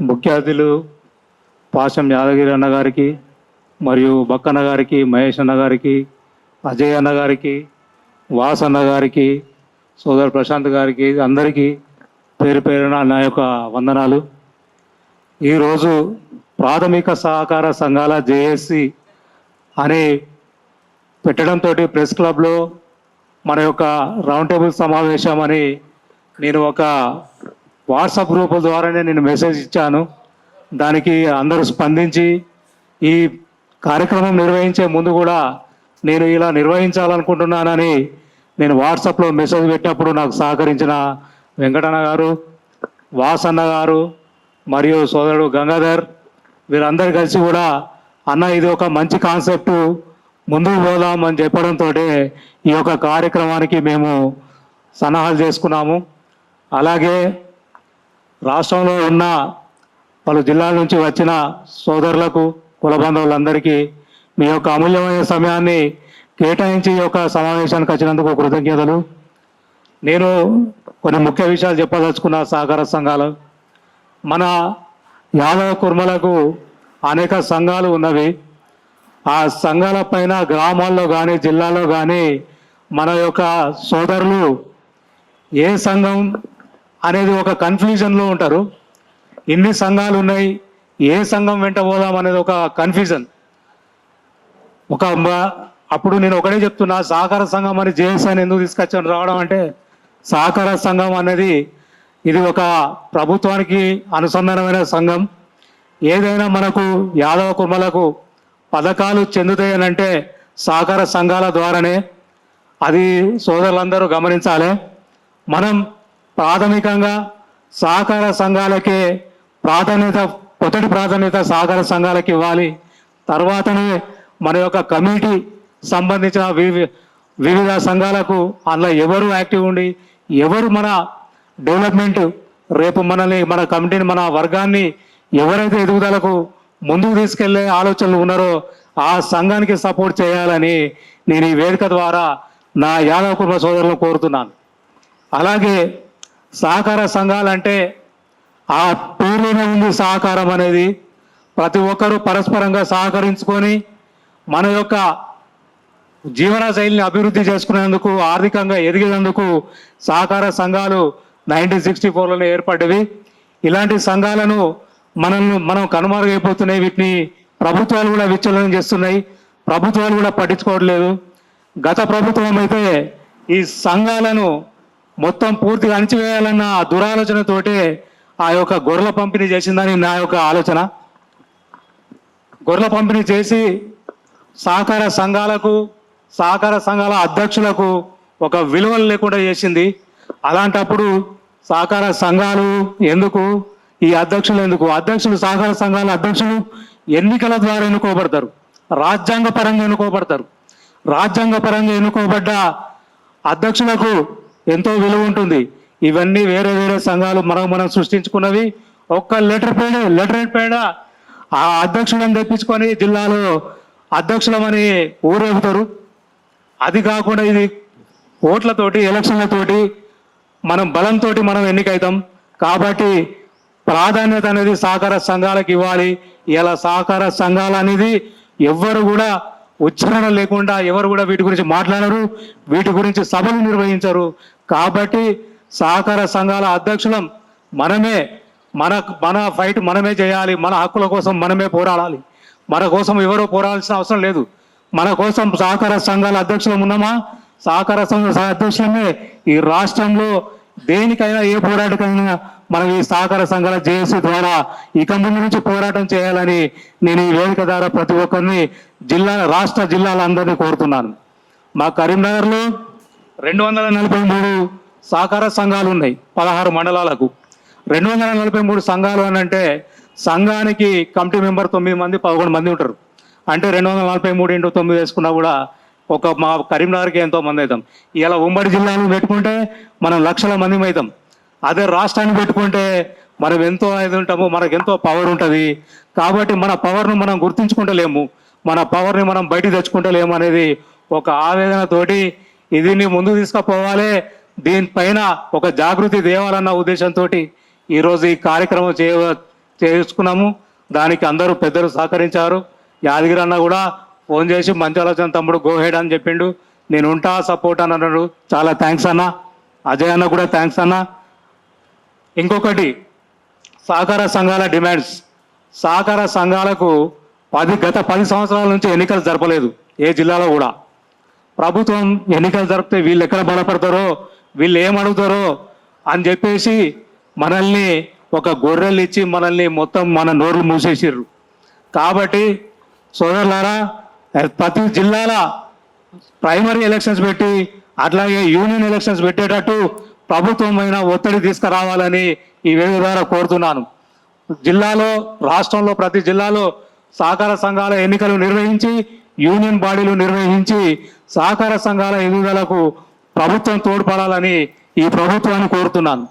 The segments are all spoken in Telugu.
ముఖ్య అతిథులు పాశం యాదగిరి అన్న గారికి మరియు బక్కన్న గారికి మహేష్ అన్న గారికి అజయ్ అన్న గారికి వాస్ అన్న గారికి సోదరు ప్రశాంత్ గారికి అందరికీ పేరు పేరున నా యొక్క వందనాలు. ఈరోజు ప్రాథమిక సహకార సంఘాల జేఏసి అని పెట్టడంతో ప్రెస్ క్లబ్లో మన యొక్క రౌండ్ టేబుల్ సమావేశం అని నేను ఒక వాట్సాప్ గ్రూపుల ద్వారానే నేను మెసేజ్ ఇచ్చాను. దానికి అందరూ స్పందించి ఈ కార్యక్రమం నిర్వహించే ముందు కూడా నేను ఇలా నిర్వహించాలనుకుంటున్నానని నేను వాట్సాప్లో మెసేజ్ పెట్టినప్పుడు నాకు సహకరించిన వెంకటన్న గారు వాసన్న గారు మరియు సోదరుడు గంగాధర్ వీరందరూ కలిసి కూడా అన్న ఇది ఒక మంచి కాన్సెప్ట్ ముందుకు పోదాం అని చెప్పడంతో ఈ యొక్క కార్యక్రమానికి మేము సన్నాహాలు చేసుకున్నాము. అలాగే రాష్ట్రంలో ఉన్న పలు జిల్లాల నుంచి వచ్చిన సోదరులకు కుల బంధువులందరికీ మీ యొక్క అమూల్యమైన సమయాన్ని కేటాయించి ఈ యొక్క సమావేశానికి వచ్చినందుకు కృతజ్ఞతలు. నేను కొన్ని ముఖ్య విషయాలు చెప్పదలుచుకున్న సహకార సంఘాలు. మన యాదవ కుర్మలకు అనేక సంఘాలు ఉన్నవి. ఆ సంఘాల పైన గ్రామాల్లో కానీ జిల్లాలో కానీ మన యొక్క సోదరులు ఏ సంఘం అనేది ఒక కన్ఫ్యూజన్లో ఉంటారు. ఎన్ని సంఘాలు ఉన్నాయి ఏ సంఘం వెంట పోదాం అనేది ఒక కన్ఫ్యూజన్ ఒక అప్పుడు నేను ఒకటే చెప్తున్నా సహకార సంఘం అని జేఎస్ అని ఎందుకు తీసుకొచ్చాను రావడం అంటే సహకార సంఘం అనేది ఇది ఒక ప్రభుత్వానికి అనుసంధానమైన సంఘం. ఏదైనా మనకు యాదవ కుర్మలకు పథకాలు చెందుతాయనంటే సహకార సంఘాల ద్వారానే అది సోదరులందరూ గమనించాలి. మనం ప్రాథమికంగా సహకార సంఘాలకే ప్రాధాన్యత మొదటి ప్రాధాన్యత సహకార సంఘాలకు ఇవ్వాలి. తర్వాతనే మన యొక్క కమిటీ సంబంధించిన వివిధ సంఘాలకు అందులో ఎవరు యాక్టివ్ ఉండి ఎవరు మన డెవలప్మెంట్ రేపు మనల్ని మన కమిటీని మన వర్గాన్ని ఎవరైతే ఎదుగుదలకు ముందుకు తీసుకెళ్ళే ఆలోచనలు ఉన్నారో ఆ సంఘానికి సపోర్ట్ చేయాలని నేను ఈ వేదిక ద్వారా నా యాదవ కుటుంబ సోదరులను కోరుతున్నాను. అలాగే సహకార సంఘాలంటే ఆ పేరులోనే ఉంది సహకారం అనేది. ప్రతి ఒక్కరూ పరస్పరంగా సహకరించుకొని మన యొక్క జీవన శైలిని అభివృద్ధి చేసుకునేందుకు ఆర్థికంగా ఎదిగేందుకు సహకార సంఘాలు నైన్టీన్ సిక్స్టీ ఫోర్లోనే ఏర్పడ్డవి. ఇలాంటి సంఘాలను మనల్ని మనం కనుమరుగైపోతున్నాయి. వీటిని ప్రభుత్వాలు కూడా విచ్ఛిన్నం చేస్తున్నాయి. ప్రభుత్వాలు కూడా పట్టించుకోవట్లేదు. గత ప్రభుత్వం అయితే ఈ సంఘాలను మొత్తం పూర్తిగా అణిచివేయాలన్న దురాలోచనతోటే ఆ యొక్క గొర్రెల పంపిణీ చేసిందని నా యొక్క ఆలోచన. గొర్రెల పంపిణీ చేసి సహకార సంఘాలకు సహకార సంఘాల అధ్యక్షులకు ఒక విలువలు లేకుండా చేసింది. అలాంటప్పుడు సహకార సంఘాలు ఎందుకు ఈ అధ్యక్షులు ఎందుకు? అధ్యక్షులు సహకార సంఘాల అధ్యక్షులు ఎన్నికల ద్వారా ఎన్నుకోబడతారు. రాజ్యాంగ పరంగా ఎన్నుకోబడతారు. రాజ్యాంగ పరంగా ఎన్నుకోబడ్డ అధ్యక్షులకు ఎంతో విలువ ఉంటుంది. ఇవన్నీ వేరే వేరే సంఘాలు మనం మనం సృష్టించుకున్నవి. ఒక్క లెటర్ పేడ లెటర్ పేడ? ఆ అధ్యక్షులను తెప్పించుకొని జిల్లాలో అధ్యక్షులమని ఊరేగుతారు. అది కాకుండా ఇది ఓట్లతోటి ఎలక్షన్లతోటి మనం బలంతో మనం ఎన్నికైతాం. కాబట్టి ప్రాధాన్యత అనేది సహకార సంఘాలకు ఇవ్వాలి. ఇలా సహకార సంఘాలు అనేది ఎవ్వరు కూడా ఉచ్చారణ లేకుండా ఎవరు కూడా వీటి గురించి మాట్లాడరు వీటి గురించి సభలు నిర్వహించరు. కాబట్టి సహకార సంఘాల అధ్యక్షులం మనమే మన మన ఫైట్ మనమే చేయాలి మన హక్కుల కోసం మనమే పోరాడాలి. మన కోసం ఎవరో పోరాడాల్సిన అవసరం లేదు. మన కోసం సహకార సంఘాల అధ్యక్షులం ఉన్నామా? సహకార సంఘ అధ్యక్షులమే ఈ రాష్ట్రంలో దేనికైనా ఏ పోరాటకైనా మనం ఈ సహకార సంఘాల జేఏసీ ద్వారా ఇక ముందు నుంచి పోరాటం చేయాలని నేను ఈ వేదిక ద్వారా ప్రతి ఒక్కరిని జిల్లా రాష్ట్ర జిల్లాలందరినీ కోరుతున్నాను. మా కరీంనగర్లో రెండు వందల నలభై మూడు సహకార సంఘాలు ఉన్నాయి పదహారు మండలాలకు. రెండు వందల నలభై మూడు సంఘాలు అని అంటే సంఘానికి కమిటీ మెంబర్ తొమ్మిది మంది పదకొండు మంది ఉంటారు. అంటే రెండు వందల నలభై మూడు ఇంటూ తొమ్మిది వేసుకున్నా కూడా ఒక మా కరీంనగర్కి ఎంతో మంది అవుతాం. ఇలా ఉమ్మడి జిల్లాను పెట్టుకుంటే మనం లక్షల మంది అవుతాం. అదే రాష్ట్రాన్ని పెట్టుకుంటే మనం ఎంతో ఇది ఉంటాము మనకు ఎంతో పవర్ ఉంటుంది. కాబట్టి మన పవర్ను మనం గుర్తించుకుంటలేము. మన పవర్ని మనం బయట తెచ్చుకుంటలేము అనేది ఒక ఆవేదనతోటి ఇదిని ముందుకు తీసుకుపోవాలి. దీనిపైన ఒక జాగృతి తేవాలన్న ఉద్దేశంతో ఈరోజు ఈ కార్యక్రమం చేయ చేసుకున్నాము దానికి అందరూ పెద్దలు సహకరించారు. యాదగిరి అన్న కూడా ఫోన్ చేసి మంచి ఆలోచన తమ్ముడు గోహెడ్ అని చెప్పిండు. నేను ఉంటా సపోర్ట్ అని అన్నాడు. చాలా థ్యాంక్స్ అన్న. అజయ్ అన్న కూడా థ్యాంక్స్ అన్న. ఇంకొకటి సహకార సంఘాల డిమాండ్స్ సహకార సంఘాలకు పది గత పది సంవత్సరాల నుంచి ఎన్నికలు జరపలేదు ఏ జిల్లాలో కూడా. ప్రభుత్వం ఎన్నికలు జరిపితే వీళ్ళు ఎక్కడ బలపడతారో వీళ్ళు ఏం అడుగుతారో అని చెప్పేసి మనల్ని ఒక గొర్రెలు ఇచ్చి మనల్ని మొత్తం మన నోర్లు మూసేసిర్రు. కాబట్టి సోదరులారా Eh, ప్రతి జిల్లాల ప్రైమరీ ఎలక్షన్స్ పెట్టి అట్లాగే యూనియన్ ఎలక్షన్స్ పెట్టేటట్టు ప్రభుత్వం పైన ఒత్తిడి తీసుకురావాలని ఈ వేదిక ద్వారా కోరుతున్నాను. జిల్లాలో రాష్ట్రంలో ప్రతి జిల్లాలో సహకార సంఘాల ఎన్నికలు నిర్వహించి యూనియన్ బాడీలు నిర్వహించి సహకార సంఘాల ఎన్నికలకు ప్రభుత్వం తోడ్పడాలని ఈ ప్రభుత్వాన్ని కోరుతున్నాను.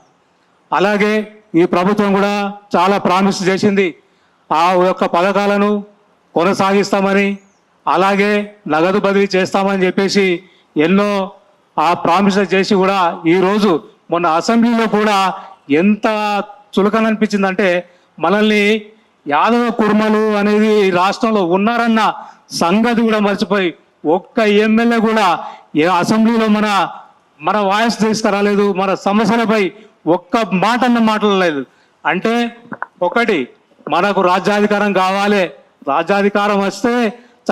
అలాగే ఈ ప్రభుత్వం కూడా చాలా ప్రామిస్ చేసింది. ఆ యొక్క పథకాలను కొనసాగిస్తామని అలాగే నగదు బదిలీ చేస్తామని చెప్పేసి ఎన్నో ఆ ప్రామిస్ చేసి కూడా ఈరోజు మొన్న అసెంబ్లీలో కూడా ఎంత చులకన అనిపించిందంటే మనల్ని యాదవ కుర్మలు అనేది ఈ రాష్ట్రంలో ఉన్నారన్న సంగతి కూడా మర్చిపోయి ఒక్క ఎమ్మెల్యే కూడా ఏ అసెంబ్లీలో మన మన వాయిస్ తీసుకురాలేదు మన సమస్యలపై ఒక్క మాట అన్న మాట్లాడలేదు అంటే ఒకటి మనకు రాజ్యాధికారం కావాలి. రాజ్యాధికారం వస్తే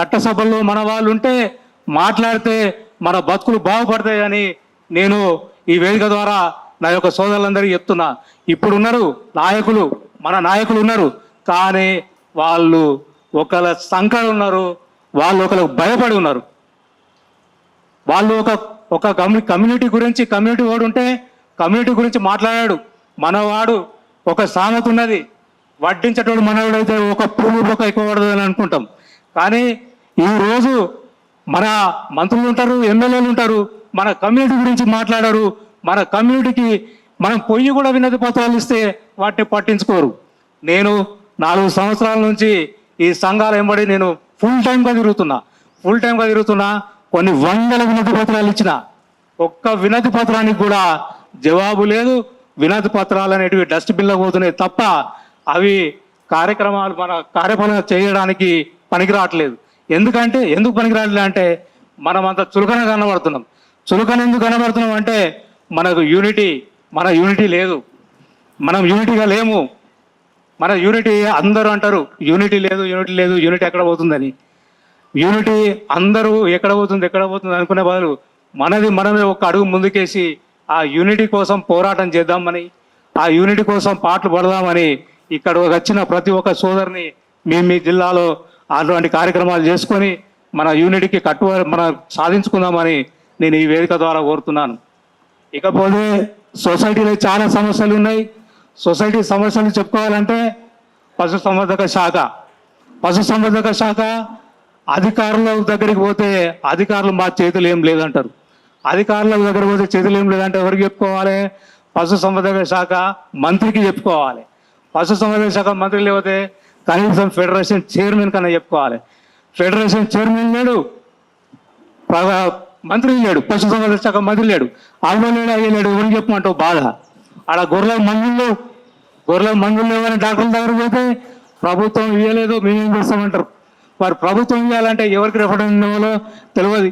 చట్టసభల్లో మన వాళ్ళు ఉంటే మాట్లాడితే మన బతుకులు బాగుపడతాయని నేను ఈ వేదిక ద్వారా నా యొక్క సోదరులందరికీ చెప్తున్నా. ఇప్పుడు ఉన్నారు నాయకులు మన నాయకులు ఉన్నారు. కానీ వాళ్ళు ఒకళ్ళ సంకట ఉన్నారు వాళ్ళు ఒకరికి భయపడి ఉన్నారు. వాళ్ళు ఒక ఒక కమ్యూ- కమ్యూనిటీ గురించి కమ్యూనిటీ వాడు ఉంటే కమ్యూనిటీ గురించి మాట్లాడాడు. మనవాడు ఒక సామెత ఉన్నది. వడ్డించేటోడు మనవాడైతే ఒక పువ్వు ఒక ఎక్కువ పడదని అనుకుంటాం. కానీ ఈ రోజు మన మంత్రులు ఉంటారు ఎమ్మెల్యేలు ఉంటారు మన కమ్యూనిటీ గురించి మాట్లాడారు మన కమ్యూనిటీకి మనం పొయ్యి కూడా వినతి పత్రాలు ఇస్తే వాటిని పట్టించుకోరు. నేను నాలుగు సంవత్సరాల నుంచి ఈ సంఘాలు వెంబడి నేను ఫుల్ టైంగా తిరుగుతున్నా. ఫుల్ టైంగా తిరుగుతున్నా కొన్ని వందల వినతి పత్రాలు ఇచ్చిన. ఒక్క వినతి పత్రానికి కూడా జవాబు లేదు. వినతి పత్రాలు అనేటివి డస్ట్బిన్లో పోతున్నాయి తప్ప అవి కార్యక్రమాలు మన కార్యపాలన చేయడానికి పనికి రావట్లేదు ఎందుకంటే ఎందుకు పనికి రావట్లేదు అంటే మనం అంత చులకన కనబడుతున్నాం. చులకన ఎందుకు కనబడుతున్నాం అంటే మనకు యూనిటీ మన యూనిటీ లేదు. మనం యూనిటీగా లేము. మన యూనిటీ అందరూ అంటారు యూనిటీ లేదు యూనిటీ లేదు యూనిటీ ఎక్కడ పోతుందని. యూనిటీ అందరూ ఎక్కడ పోతుంది ఎక్కడ పోతుంది అనుకునే బదులు మనది మనమే ఒక అడుగు ముందుకేసి ఆ యూనిటీ కోసం పోరాటం చేద్దామని ఆ యూనిటీ కోసం పాటలు పడదామని ఇక్కడ వచ్చిన ప్రతి ఒక్క సోదరిని మీ మీ జిల్లాలో అటువంటి కార్యక్రమాలు చేసుకొని మన యూనిట్కి కట్టు మన సాధించుకుందామని నేను ఈ వేదిక ద్వారా కోరుతున్నాను. ఇకపోతే సొసైటీలో చాలా సమస్యలు ఉన్నాయి. సొసైటీ సమస్యలు చెప్పుకోవాలంటే పశుసంవర్ధక శాఖ. పశుసంవర్ధక శాఖ అధికారుల దగ్గరికి పోతే అధికారులు మా చేతులు ఏం లేదంటారు. అధికారుల దగ్గర పోతే చేతులు ఏం లేదంటే ఎవరికి చెప్పుకోవాలి? పశుసంవర్ధక శాఖ మంత్రికి చెప్పుకోవాలి. పశుసంవర్ధక శాఖ మంత్రి లేకపోతే కనీసం ఫెడరేషన్ చైర్మన్ కన్నా చెప్పుకోవాలి. ఫెడరేషన్ చైర్మన్ లేడు ప్రధా- మంత్రి లేడు పశుసంవర్ధక శాఖ మంత్రి లేడు అవ్వ లేడు అయ్య లేడు చెప్పమంటావు బాధ? ఆడ గొర్రెల మందులు గొర్రెల మందులు లేవని డాక్టర్ల దగ్గర పోతే ప్రభుత్వం ఇవ్వలేదు మేమేం చేస్తామంటారు? మరి ప్రభుత్వం ఇవ్వాలంటే ఎవరికి రెఫరెండ్ ఇవ్వాలో తెలియదు.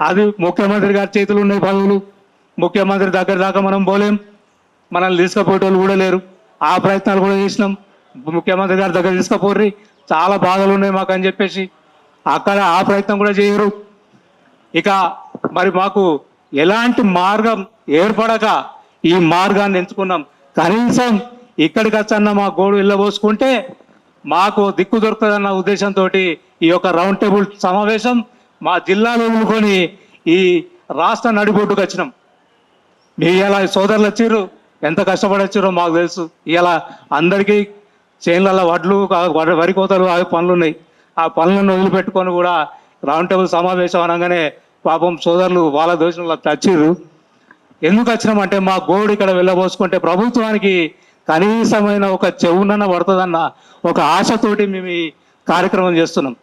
అది ముఖ్యమంత్రి గారి చేతులు ఉన్నాయి పదవులు. ముఖ్యమంత్రి దగ్గర దాకా మనం పోలేం. మనల్ని తీసుకుపోయేటోళ్ళు కూడా లేరు. ఆ ప్రయత్నాలు కూడా చేసినాం. ముఖ్యమంత్రి గారి దగ్గర తీసుకుపోర్రి. చాలా బాధలు ఉన్నాయి మాకు అని చెప్పేసి అక్కడ ఆ ప్రయత్నం కూడా చేయరు. ఇక మరి మాకు ఎలాంటి మార్గం ఏర్పడక ఈ మార్గాన్ని ఎంచుకున్నాం. కనీసం ఇక్కడికి వచ్చన్న మా గోడు వెళ్ళబోసుకుంటే మాకు దిక్కు దొరుకుతుందన్న ఉద్దేశంతో ఈ యొక్క రౌండ్ టేబుల్ సమావేశం మా జిల్లాలో వదులుకొని ఈ రాష్ట్ర నడిబొడ్డుకు వచ్చినాం. మీ ఇలా సోదరులు వచ్చిర్రు. ఎంత కష్టపడి వచ్చిర్రో మాకు తెలుసు. ఇలా అందరికీ చేనులలో వడ్లు వరి- కోతలు ఆ పనులు ఉన్నాయి. ఆ పనులను వదిలిపెట్టుకొని కూడా రౌండ్ టేబుల్ సమావేశం అనగానే పాపం సోదరులు వాళ్ళ దోషంలో వచ్చిర్రు ఎందుకు వచ్చినామంటే మా గోడు ఇక్కడ వెళ్ళబోసుకుంటే ప్రభుత్వానికి కనీసమైన ఒక చెవునన్న పడుతుందన్న ఒక ఆశతోటి మేము ఈ కార్యక్రమం చేస్తున్నాం.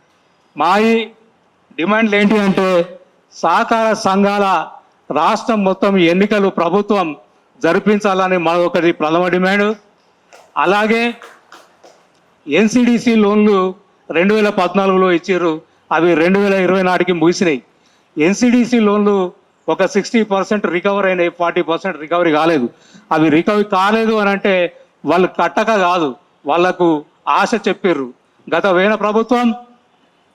మా ఈ డిమాండ్లు ఏంటి అంటే సహకార సంఘాల రాష్ట్రం మొత్తం ఎన్నికలు ప్రభుత్వం జరిపించాలని మా ఒకటి ప్రథమ డిమాండ్. అలాగే ఎన్సిడిసి లోన్లు రెండు వేల పద్నాలుగులో ఇచ్చారు. అవి రెండు వేల ఇరవై నాటికి ముగిసినాయి. ఎన్సిడిసి లోన్లు ఒక సిక్స్టీ పర్సెంట్ రికవర్ అయినాయి. ఫార్టీ పర్సెంట్ రికవరీ కాలేదు. అవి రికవరీ కాలేదు అని అంటే వాళ్ళు కట్టక కాదు. వాళ్ళకు ఆశ చెప్పారు గత వేణ ప్రభుత్వం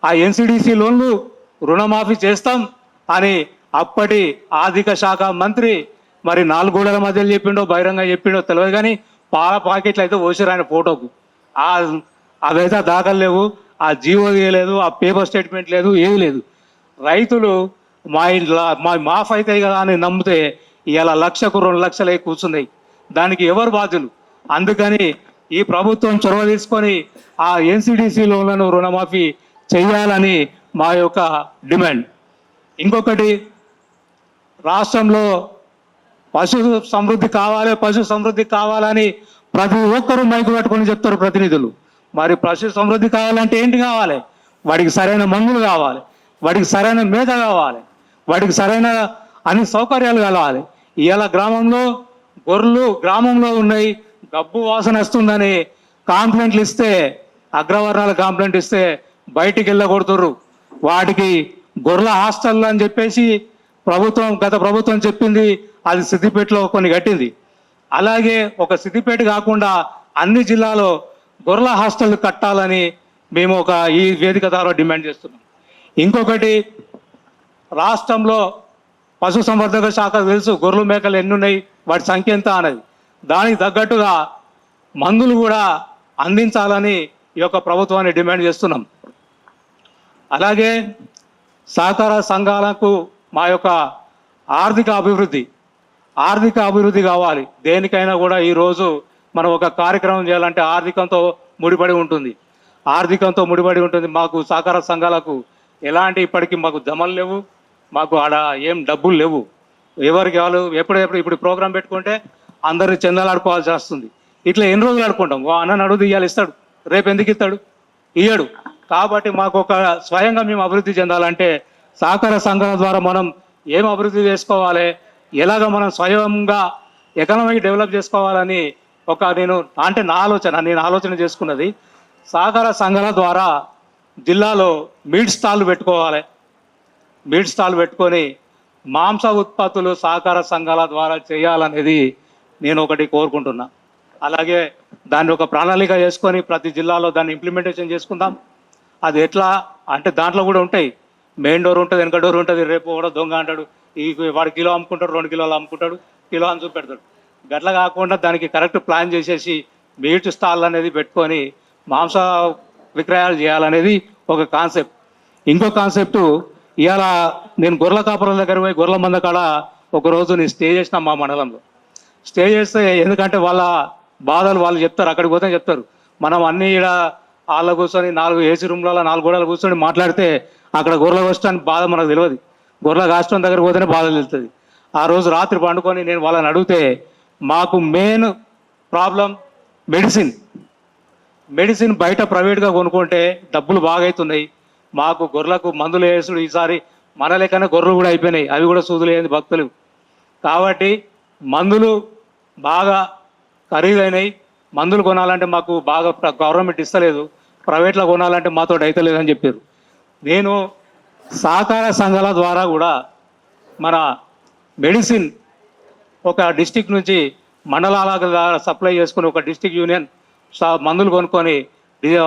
ఆ ఎన్సిడిసి లోన్లు రుణమాఫీ చేస్తాం అని అప్పటి ఆర్థిక శాఖ మంత్రి మరి నాలుగు మధ్యలో చెప్పిండో బహిరంగ చెప్పిండో తెలియదు కానీ పాల పాకెట్లు అయితే పోసారు ఆయన ఫోటోకు. ఆ అవైతే దాఖలు లేవు ఆ జీవో లేదు ఆ పేపర్ స్టేట్మెంట్ లేదు ఏమీ లేదు. రైతులు మా ఇంట్లో మా మాఫ్ అవుతాయి కదా అని నమ్మితే ఇలా లక్షకు రెండు లక్షలే కూర్చున్నాయి. దానికి ఎవరు బాధ్యులు? అందుకని ఈ ప్రభుత్వం చొరవ తీసుకొని ఆ ఎన్సిడిసి లోన్లను రుణమాఫీ చేయాలని మా యొక్క డిమాండ్. ఇంకొకటి రాష్ట్రంలో పశు సమృద్ధి కావాలి పశు సమృద్ధి కావాలని ప్రతి ఒక్కరూ మైకు పట్టుకొని చెప్తారు ప్రతినిధులు. మరి పశు సమృద్ధి కావాలంటే ఏంటి కావాలి? వాడికి సరైన మందులు కావాలి. వాడికి సరైన మేత కావాలి. వాడికి సరైన అన్ని సౌకర్యాలు కావాలి. ఇవాళ గ్రామంలో గొర్రెలు గ్రామంలో ఉన్నాయి. గబ్బు వాసన వస్తుందని కాంప్లైంట్లు ఇస్తే అగ్రవర్ణాల కాంప్లైంట్ ఇస్తే బయటికి వెళ్ళగొడుతుర్రు. వాటికి గొర్రెల హాస్టల్ అని చెప్పేసి ప్రభుత్వం గత ప్రభుత్వం చెప్పింది. అది సిద్దిపేటలో కొన్ని కట్టింది. అలాగే ఒక సిద్దిపేట కాకుండా అన్ని జిల్లాలో గొర్రెల హాస్టల్ కట్టాలని మేము ఒక ఈ వేదిక ద్వారా డిమాండ్ చేస్తున్నాం. ఇంకొకటి రాష్ట్రంలో పశు సంవర్ధక శాఖ తెలుసు గొర్రెలు మేకలు ఎన్ని ఉన్నాయి వాటి సంఖ్య ఎంత అనేది. దానికి తగ్గట్టుగా మందులు కూడా అందించాలని ఈ యొక్క ప్రభుత్వాన్ని డిమాండ్ చేస్తున్నాం. అలాగే సహకార సంఘాలకు మా యొక్క ఆర్థిక అభివృద్ధి ఆర్థిక అభివృద్ధి కావాలి. దేనికైనా కూడా ఈరోజు మనం ఒక కార్యక్రమం చేయాలంటే ఆర్థికంతో ముడిపడి ఉంటుంది. ఆర్థికంతో ముడిపడి ఉంటుంది. మాకు సహకార సంఘాలకు ఎలాంటి ఇప్పటికీ మాకు జమలు లేవు. మాకు ఆడ ఏం డబ్బులు లేవు. ఎవరికి వాళ్ళు ఎప్పుడెప్పుడు ఇప్పుడు ప్రోగ్రాం పెట్టుకుంటే అందరు చెందాలాడుకోవాల్సి వస్తుంది. ఇట్లా ఎన్ని రోజులు ఆడుకుంటాం? ఓ అన్న అడుగు ఇవాళ ఇస్తాడు. రేపు ఎందుకు ఇస్తాడు? ఇయ్యడు. కాబట్టి మాకు ఒక స్వయంగా మేము అభివృద్ధి చెందాలంటే సహకార సంఘాల ద్వారా మనం ఏం అభివృద్ధి చేసుకోవాలి? ఎలాగ మనం స్వయంగా ఎకనామిక్ డెవలప్ చేసుకోవాలని ఒక నేను అంటే నా ఆలోచన నేను ఆలోచన చేసుకున్నది సహకార సంఘాల ద్వారా జిల్లాలో మీట్ స్టాల్ పెట్టుకోవాలి. మీట్ స్టాల్ పెట్టుకొని మాంస ఉత్పత్తులు సహకార సంఘాల ద్వారా చేయాలనేది నేను ఒకటి కోరుకుంటున్నా. అలాగే దాన్ని ఒక ప్రణాళిక చేసుకొని ప్రతి జిల్లాలో దాన్ని ఇంప్లిమెంటేషన్ చేసుకుందాం. అది ఎట్లా? అంటే దాంట్లో కూడా ఉంటాయి. మెయిన్ డోర్ ఉంటుంది వెనక డోర్ ఉంటుంది రేపు కూడా దొంగ అంటాడు. ఈ వాడు కిలో అమ్ముకుంటాడు రెండు కిలోలు అమ్ముకుంటాడు కిలో అని చూపెడతాడు. గట్ల కాకుండా దానికి కరెక్ట్ ప్లాన్ చేసేసి మీట్ స్టాల్ అనేది పెట్టుకొని మాంస విక్రయాలు చేయాలనేది ఒక కాన్సెప్ట్. ఇంకో కాన్సెప్ట్ ఇవాళ నేను గొర్రెల కాపురం దగ్గర పోయి గొర్రెల మంద కాడ ఒకరోజు నేను స్టే చేసిన మా మండలంలో. స్టే చేస్తే ఎందుకంటే వాళ్ళ బాధలు వాళ్ళు చెప్తారు అక్కడికి పోతే చెప్తారు. మనం అన్ని ఈడ వాళ్ళ కూర్చొని నాలుగు ఏసీ రూమ్లలో నాలుగు గోడలు కూర్చొని మాట్లాడితే అక్కడ గొర్రెలు వస్తాని బాధ మనకు తెలియదు. గొర్రెల కాష్టం దగ్గర పోతేనే బాధలు వెళ్తుంది ఆ రోజు రాత్రి పండుకొని నేను వాళ్ళని అడిగితే మాకు మెయిన్ ప్రాబ్లం మెడిసిన్. మెడిసిన్ బయట ప్రైవేట్గా కొనుక్కుంటే డబ్బులు బాగా అవుతున్నాయి మాకు గొర్రెలకు మందులు వేసుడు ఈసారి మన లెక్కనే గొర్రెలు కూడా అయిపోయినాయి. అవి కూడా సూదులేని భక్తులు. కాబట్టి మందులు బాగా ఖరీదైనవి మందులు కొనాలంటే మాకు బాగా ప్ర- గవర్నమెంట్ ఇస్తలేదు. ప్రైవేట్లో కొనాలంటే మాతో అయితలేదు చెప్పారు. నేను సహకార సంఘాల ద్వారా కూడా మన మెడిసిన్ ఒక డిస్టిక్ నుంచి మండలాల ద్వారా సప్లై చేసుకుని ఒక డిస్టిక్ యూనియన్ మందులు కొనుక్కొని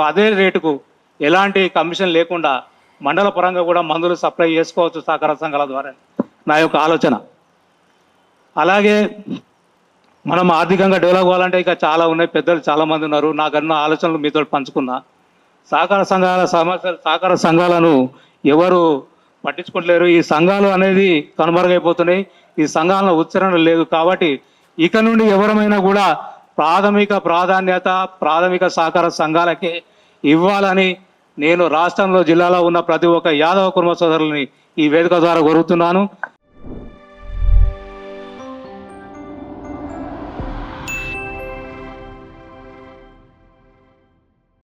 అదే రేటుకు ఎలాంటి కమిషన్ లేకుండా మండల పరంగా కూడా మందులు సప్లై చేసుకోవచ్చు సహకార సంఘాల ద్వారా. నా యొక్క ఆలోచన. అలాగే మనం ఆర్థికంగా డెవలప్ అవ్వాలంటే ఇక చాలా ఉన్నాయి పెద్దలు చాలామంది ఉన్నారు. నాకన్న ఆలోచనలు మీతో పంచుకున్నా. సహకార సంఘాల సమస్యలు సహకార సంఘాలను ఎవరు పట్టించుకోవట్లేరు ఈ సంఘాలు అనేది కనుమరుగైపోతున్నాయి. ఈ సంఘాల ఉచ్చరణ లేదు కాబట్టి ఇక నుండి ఎవరమైనా కూడా ప్రాథమిక ప్రాధాన్యత ప్రాథమిక సహకార సంఘాలకే ఇవ్వాలని నేను రాష్ట్రంలో జిల్లాలో ఉన్న ప్రతి ఒక్క యాదవ కుటుంబ సోదరులని ఈ వేదిక ద్వారా కోరుతున్నాను.